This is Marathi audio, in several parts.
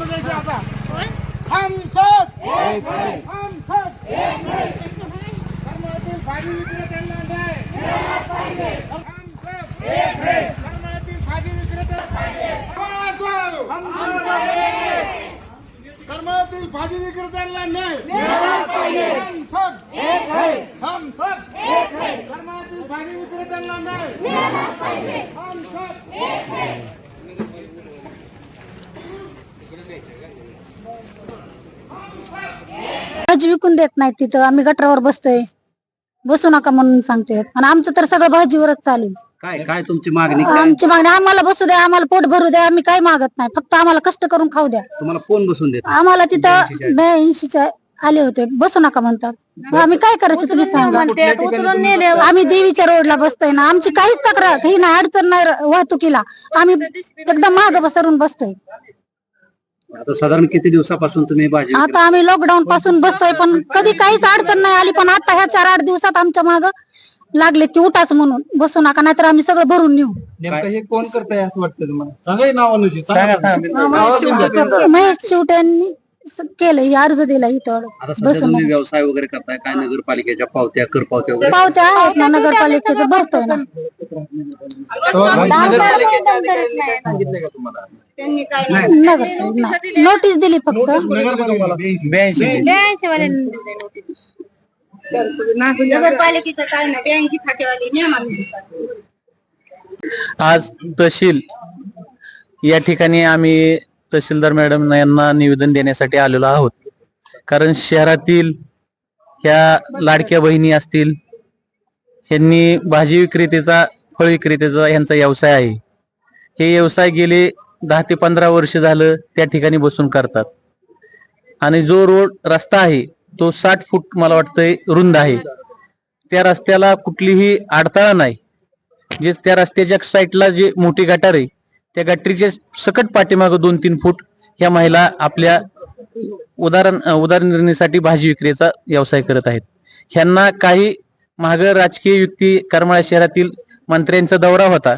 आवळून घोषणा द्यायची आता हम सब हम सब कर्मातील भाजी विक्रेत्यांना न्याय हम सब कर्मातील भाजी विक्रेत्यांना आवाज वाढव. कर्मातील भाजी विक्रेत्यांना न्याय हम सब हम सब कर्मातील भाजी विक्रेत्यांना न्याय हम सब भाजी विकून देत नाहीत तिथं. आम्ही गटरावर बसतोय. बसू नका म्हणून सांगते आणि आमचं तर सगळं भाजीवरच चालू आहे. काय काय तुमची मागणी काय? आमची मागणी आम्हाला बसू द्या आम्हाला पोट भरू द्या आम्ही काय मागत नाही. फक्त आम्हाला कष्ट करून खाऊ द्या. तुम्हाला कोण बसून देत? आम्हाला तिथं ब्याऐंशीच्या आले होते. बसू नका म्हणतात. मग आम्ही काय करायचं तुम्ही सांगा. आम्ही देवीच्या रोडला बसतोय ना. आमची काहीच तक्रार ही नाही अडचण नाही र- वाहतुकीला. आम्ही एकदम माग बसरून बसतोय. आता साधारण किती दिवसापासून तुम्ही भाजी आता आम्ही लॉकडाऊन पासून बसतोय पण कधी काहीच अडचण नाही आली. पण आता ह्या चार आठ दिवसात आमच्या माग लागले की उठाच म्हणून. बसू नका नाहीतर आम्ही सगळं भरून नेऊ. नेमकं हे कोण करताय असं वाटतं तुम्हाला? सांगा नावानुसार सांगा. महेश शेवटे यांनी स- केलं हे अर्ज दिला इथं. आता सध्या बसून तुम्ही व्यवसाय वगैरे करताय काय नगरपालिकेच्या पावत्या कर पावत्या वगैरे? पावत्या आहेत ना नगरपालिकेचं भरतोय ना. सांगितलंय का तुम्हाला? नगर नोटीस दिली फक्त. नगरपालिकेचं काय ना ब्याऐंशी खातेवाली नियमाने आज तहसील या ठिकाणी आम्ही तहसीलदार मॅडम यांना निवेदन देण्यासाठी आलेलो आहोत. कारण शहरातील ह्या लाडक्या बहिणी असतील यांनी भाजी विक्रेतेचा फळ विक्रेतेचा यांचा व्यवसाय आहे. हे व्यवसाय गेले दहा ते पंधरा वर्ष झालं त्या ठिकाणी बसून करतात. आणि जो रोड रस्ता आहे तो साठ फूट मला वाटतंय रुंद आहे. त्या रस्त्याला कुठलीही अडथळा नाही. जे त्या रस्त्याच्या साईडला जे मोठी गटार आहे त्या गटारीच्या सकट पाठीमाग दोन तीन फूट ह्या महिला आपल्या उदाहरण उदाहरणसाठी भाजी विक्रीचा व्यवसाय करत आहेत. ह्यांना काही माग राजकीय युक्ती करमाळा शहरातील मंत्र्यांचा दौरा होता.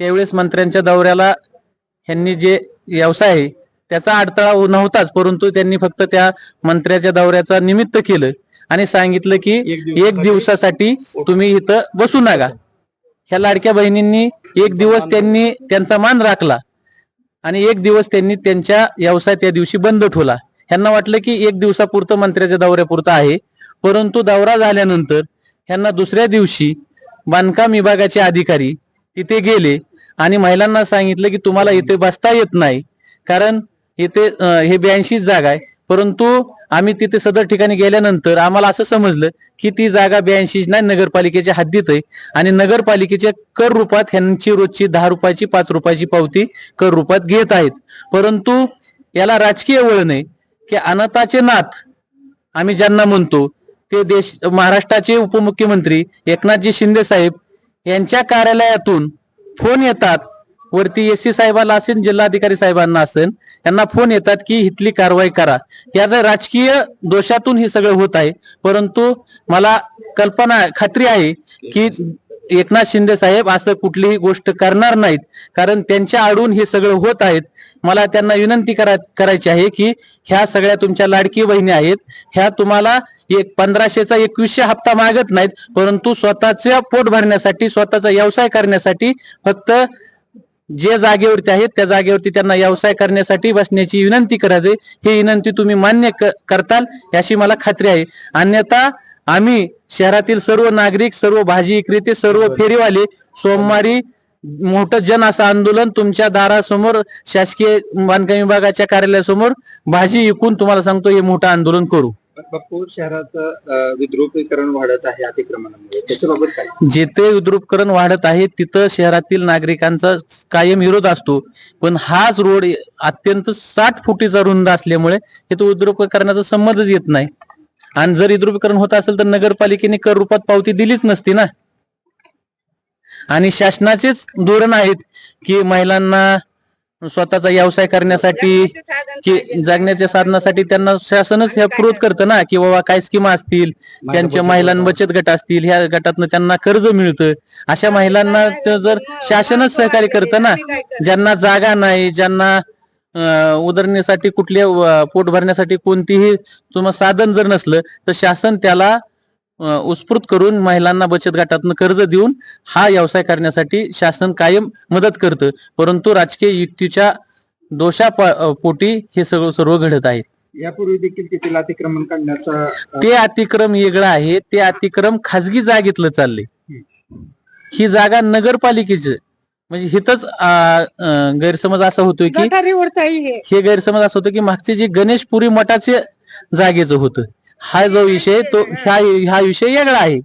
त्यावेळेस मंत्र्यांच्या दौऱ्याला ह्यांनी जे व्यवसाय आहे त्याचा अडथळा नव्हताच परंतु त्यांनी फक्त त्या मंत्र्याच्या दौऱ्याचा निमित्त केलं आणि सांगितलं की एक दिवसासाठी तुम्ही इथं बसू नका. ह्या लाडक्या बहिणींनी एक दिवस त्यांनी त्यांचा मान राखला आणि एक दिवस त्यांनी त्यांच्या व्यवसाय त्या दिवशी बंद ठेवला. ह्यांना वाटलं की एक दिवसापुरतं मंत्र्याच्या दौऱ्यापुरतं आहे परंतु दौरा झाल्यानंतर ह्यांना दुसऱ्या दिवशी बांधकाम विभागाचे अधिकारी तिथे गेले आणि महिलांना सांगितलं की तुम्हाला इथे बसता येत नाही. कारण इथे हे ब्याऐंशीच जागा आहे. परंतु आम्ही तिथे सदर ठिकाणी गेल्यानंतर आम्हाला असं समजलं की ती जागा ब्याऐंशी नाही नगरपालिकेच्या हद्दीत आहे. आणि नगरपालिकेच्या कर रूपात ह्यांची रोजची दहा रुपयाची पाच रुपयाची पावती कर रूपात घेत आहेत. परंतु याला राजकीय वळण आहे की अनाथाचे नाथ आम्ही ज्यांना म्हणतो ते देश महाराष्ट्राचे उपमुख्यमंत्री एकनाथजी शिंदे साहेब यांच्या कार्यालयातून फोन येतात. वरती एस सी साहेबाला असेल जिल्हाधिकारी साहेबांना असेल यांना फोन येतात की इथली कारवाई करा. या राजकीय दोषातून हे सगळं होत आहे. परंतु मला कल्पना खात्री आहे की एकनाथ शिंदे साहेब असं कुठलीही गोष्ट करणार नाहीत. कारण त्यांच्या आडून हे सगळं होत आहेत. मला त्यांना विनंती करा करायची आहे की ह्या सगळ्या तुमच्या लाडकी बहिणी आहेत. ह्या तुम्हाला एक पंधराशेचा एकवीसशे हप्ता मागत नाहीत परंतु स्वतःच्या पोट भरण्यासाठी स्वतःचा व्यवसाय करण्यासाठी फक्त जे जागेवरती आहेत त्या जागेवरती त्यांना व्यवसाय करण्यासाठी बसण्याची विनंती करायचे ही विनंती तुम्ही मान्य करताल याची मला खात्री आहे. अन्यथा आम्ही शहरातील सर्व नागरिक सर्व भाजी विक्रेते सर्व फेरीवाले सोमवारी मोठं जन असं आंदोलन तुमच्या दारासमोर शासकीय बांधकाम विभागाच्या कार्यालयासमोर भाजी विकून तुम्हाला सांगतो हे मोठं आंदोलन करू. बापूर शहराचं विद्रुपीकरण वाढत आहे अतिक्रमणामुळे. त्याच्याबाबत काय? जिथे विद्रुपकरण वाढत आहे तिथं शहरातील नागरिकांचा कायम विरोध असतो. पण हाच रोड अत्यंत साठ फुटीचा रुंद असल्यामुळे इथं विद्रुपीकरणाचा संबंधच येत नाही. आणि जर विद्रुपीकरण होत असेल तर नगरपालिकेने कर रूपात पावती दिलीच नसती ना. आणि शासनाचेच धोरण आहेत की महिलांना स्वतःचा व्यवसाय करण्यासाठी की जगण्याच्या साधनासाठी त्यांना शासनच ह्या पूर्वत करतं ना की बाबा काय स्कीमा असतील त्यांच्या महिलां बचत गट असतील ह्या गटातनं त्यांना कर्ज मिळतं. अशा महिलांना ते जर शासनच सहकार्य करतं ना ज्यांना जागा नाही ज्यांना अं, उदरण्यासाठी कुठल्या पोट भरण्यासाठी कोणतीही तुम्हाला साधन जर नसलं तर शासन त्याला उत्स्फूर्त करून महिलांना बचत गटातनं कर्ज देऊन हा व्यवसाय करण्यासाठी शासन कायम मदत करतं. परंतु राजकीय युक्तीच्या दोषा पोटी हे सगळं सर्व घडत आहे. यापूर्वी देखील तेथील अतिक्रमण काढण्याचा अ, ते अतिक्रम वेगळं आहे. ते अतिक्रम खाजगी जागेतलं चाललंय. ही जागा नगरपालिकेची. म्हणजे हिथच गैरसमज असा होतोय की हे. गैरसमज असं होतं की मागचे जे गणेशपुरी मठाचे जागेचं होतं. हा जो विषय तो ह्या हा विषय वेगळा आहे.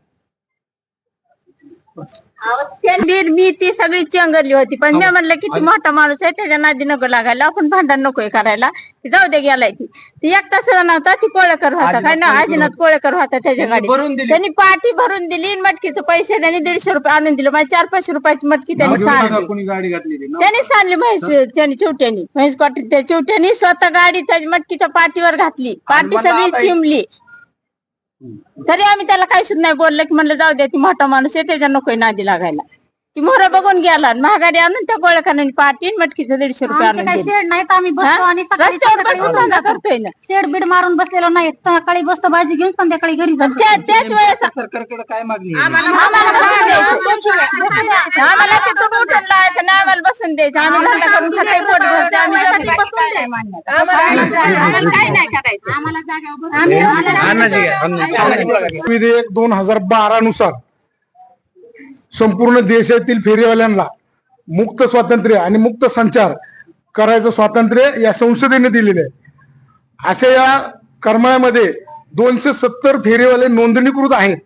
मी मी ती सगळी चेंगरली होती पण मी म्हणलं किती मोठा माणूस आहे त्याच्या नादी नको लागायला आपण भांडण नकोय करायला. ती जाऊ दे गेलाय ती. ती एकटा सुद्धा नव्हता ती कोळेकर होता काय ना आजीनाथ कोळेकर होता त्याच्या गाडी त्यांनी पाठी भरून दिली आणि मटकीचे पैसे त्यांनी दीडशे रुपये आणून दिले म्हणजे चार पाचशे रुपयाची मटकी त्यांनी सांडली. कोणी गाडी घातलेली ना त्यांनी सांडली म्हैस त्यांनी चिवट्यानी म्हैस कॉटी त्या चिवट्यानी स्वतः गाडी त्याची मटकीच्या पाठीवर घातली. पाठी सगळी चिमली. तरी आम्ही त्याला काही नाही बोललं की म्हणलं जाऊ दे ती मोठा माणूस आहे त्याच्या नकोय नादी लागायला. ती मोहरा बघून गेला. आणि महागाडी आणून त्या गोळ्याखान्याने आणि मटकीचं दीडशे रुपये आमचे आणून काही दिले. शेड नाहीत. आम्ही बसतो हा? आणि सकाळी रस्त्यावर संध्याकाळी बसून उठून धंदा जातो. करतोय ना. शेड बीड मारून बसलेलो नाही सकाळी बसतो भाजी घेऊन संध्याकाळी घरी जातो. त्या- त्याच वेळेस सरकारकडे काय मागणी आहे? आम्हाला बसून द्यायचं. आम्हाला तिथून उठून लावायचं नाही आम्हाला बसून द्यायचं. आम्ही धंदा करून सकाळी पोट भरतो आम्ही. आम्हाला काही नाही करायचं. आम्हाला जागा विधेयक दोन हजार बारा नुसार संपूर्ण देशातील फेरीवाल्यांना मुक्त स्वातंत्र्य आणि मुक्त संचार करायचं स्वातंत्र्य या संसदेने दिलेलं आहे. अशा या करमाळ्यामध्ये दोनशे सत्तर फेरीवाले नोंदणीकृत आहेत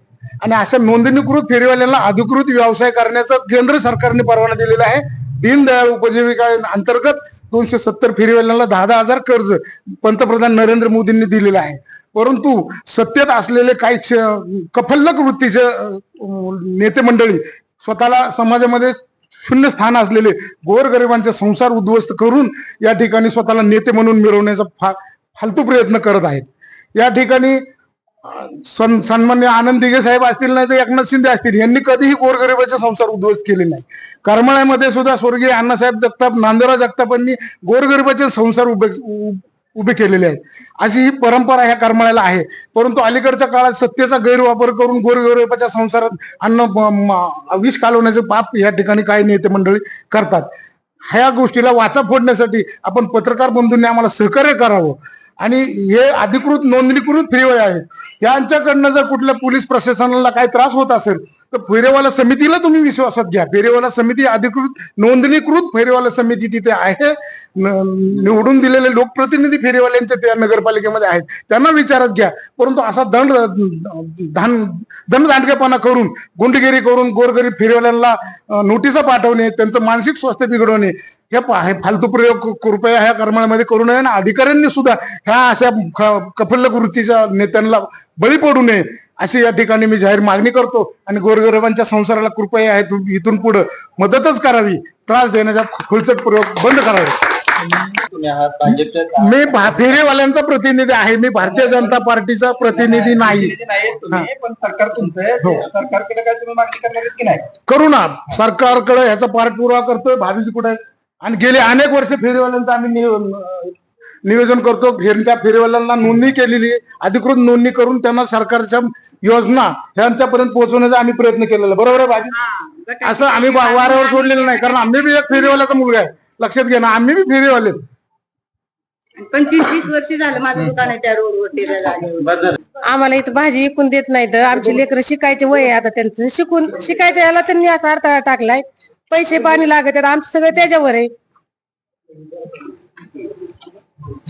आणि अशा नोंदणीकृत फेरीवाल्यांना अधिकृत व्यवसाय करण्याचा केंद्र सरकारने परवाना दिलेला आहे. दीनदयाळ उपजीविका अंतर्गत दोनशे सत्तर फेरीवाल्यांना दहा दहा हजार कर्ज पंतप्रधान नरेंद्र मोदींनी दिलेलं आहे. परंतु सत्तेत असलेले काही क्ष- कफल्लक वृत्तीचे नेते मंडळी स्वतःला समाजामध्ये शून्य स्थान असलेले गोरगरिबांचे संसार उद्ध्वस्त करून या ठिकाणी स्वतःला नेते म्हणून मिळवण्याचा फा फालतू प्रयत्न करत आहेत. या ठिकाणी सन सन्मान्य आनंद दिघे साहेब असतील नाही तर एकनाथ शिंदे असतील. यांनी कधीही गोरगरिबाचे संसार उद्ध्वस्त केले नाही. करमाळ्यामध्ये सुद्धा स्वर्गीय अण्णासाहेब जगताप नांदराव जगतापांनी गोरगरिबाचे संसार उभे उ- उभे केलेले आहेत. अशी ही परंपरा ह्या करमाळ्याला आहे. परंतु अलीकडच्या काळात सत्तेचा गैरवापर करून गोरगरिबाच्या संसारात अन्न विष कालवण्याचे पाप या ठिकाणी काही नेते मंडळी करतात. ह्या गोष्टीला वाचा फोडण्यासाठी आपण पत्रकार बंधूंनी आम्हाला सहकार्य करावं. आणि हे अधिकृत नोंदणीकृत फ्रीवे आहेत. यांच्याकडनं जर कुठल्या पोलीस प्रशासनाला काही त्रास होत असेल तर फेरेवाला समितीला तुम्ही विश्वासात घ्या. फेरेवाला समिती अधिकृत नोंदणीकृत फेरेवाला समिती तिथे आहे. निवडून दिलेले लोकप्रतिनिधी फेरेवाल्यांच्या त्या नगरपालिकेमध्ये आहेत. त्यांना विचारात घ्या. परंतु असा दंड धान दंडदांडकेपणा करून गुंडगिरी करून गोरगरीब फेरेवाल्यांना नोटिसा पाठवणे त्यांचं मानसिक स्वास्थ्य बिघडवणे हे हे फालतू प्रयोग कृपया ह्या कर्मामध्ये करू नये. आणि अधिकाऱ्यांनी सुद्धा ह्या अशा कफल्ल वृत्तीच्या नेत्यांना बळी पडू नये. अशी या ठिकाणी मी जाहीर मागणी करतो आणि गोरगरिबांच्या संसाराला कृपया आहे इथून पुढे मदतच करावी त्रास देण्याचा खुलचट प्रयोग बंद करावे. मी फेरीवाल्यांचा प्रतिनिधी आहे मी भारतीय जनता पार्टीचा प्रतिनिधी नाही. नाही? करू ना. सरकारकडे ह्याचा पाठपुरावा करतोय भावीजी कुठे? आणि गेले अनेक वर्ष फेरीवाल्यांचं आम्ही नियोजन करतो. फेरीच्या फेरीवाल्यांना नोंदणी केलेली. अधिकृत नोंदणी करून त्यांना सरकारच्या योजना ह्यांच्यापर्यंत पोहोचवण्याचा आम्ही प्रयत्न केलेला आहे. बरोबर आहे भाजी? असं आम्ही वाऱ्यावर सोडलेलं नाही. कारण आम्ही बी एक फेरीवाल्याचा मुलगा आहे. लक्षात घ्या ना आम्ही बी फेरीवाले. पंचवीस वीस वर्ष झालं माझं दुकान आहे त्या रोडवरती आम्हाला इथं भाजी विकून देत नाहीत. आमची लेकरं शिकायचे वय आहे आता त्यांचं. शिकून शिकायच्या याला त्यांनी असा अडथळा टाकलाय. पैसे पाणी लागत आहेत. आमचं सगळं त्याच्यावर आहे.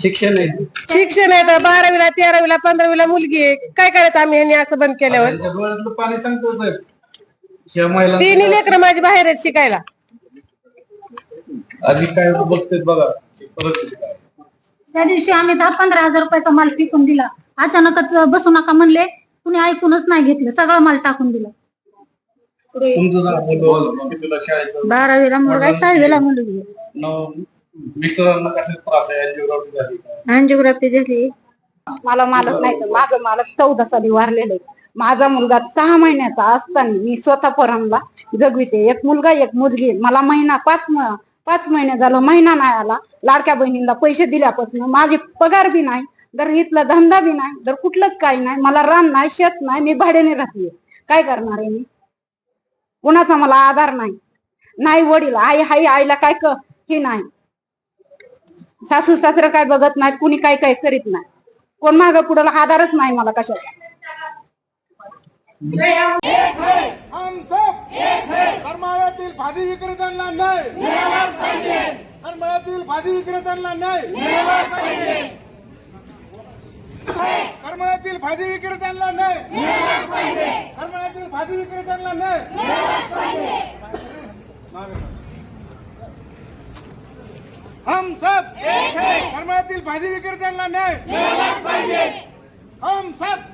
शिक्षण आहे. शिक्षण आहे तर बारावीला तेरावीला पंधरावीला मुलगी आहे. काय करायचं आम्ही यांनी असं बंद केल्यावर? त्यांच्या डोळ्यातलं पाणी सांगतो साहेब. ह्या महिला तिन्ही लेकरं माझी बाहेर आहेत शिकायला. आधी काय बघा. परिस्थिती काय? त्या दिवशी आम्ही दहा पंधरा हजार रुपयाचा माल पिकून दिला. अचानकच बसू नका म्हणले. कुणी ऐकूनच नाही घेतलं. सगळं माल टाकून दिलं. तुमचं जरा मुलं कितीला शाळेचं? बारावीला मुलगा आहे, सहावीला मुलगी आहे. मिस्टरांना कशाचा त्रास आहे? angiography झाली का? अँजिओग्राफी झाली. मला मालक नाही तर माझं मालक चौदा साली वारलेले माझा मुलगा सहा महिन्याचा असताना मी स्वतः पोरांना जगविते. एक मुलगा एक मुलगी. मला महिना पाच म- पाच महिने झालं महिना नाही आला. लाडक्या बहिणीला पैसे दिल्यापासून माझे पगार बी नाही तर इथला धंदा बी नाही तर कुठलंच काही नाही मला रान नाही शेत नाही मी भाड्याने राहते. काय करणार आहे मी? कुणाचा मला आधार नाही. नाही वडील आई हाई आईला काय क हे नाही. सासू सासरं काय बघत नाहीत कुणी काय काय करीत नाही. कोण माग पुढं आधारच नाही मला कशाचा हम करमाळ्यातील भाजी विक्रेत्यांना नाही करमाळ्यातील भाजी विक्रेत्यांना नाही करमाळ्यातील भाजी विक्रेत्यांना नाही करमाळ्यातील भाजी विक्रेत्यांना नाही हम सब एक है करमाळ्यातील भाजी विक्रेत्यांना पाहिजे हम सब